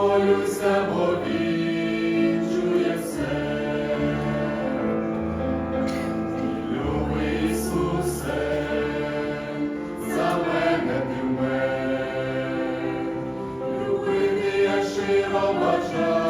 боюся, бо відчує все. Любий за мене ти вмер, любити я щиро.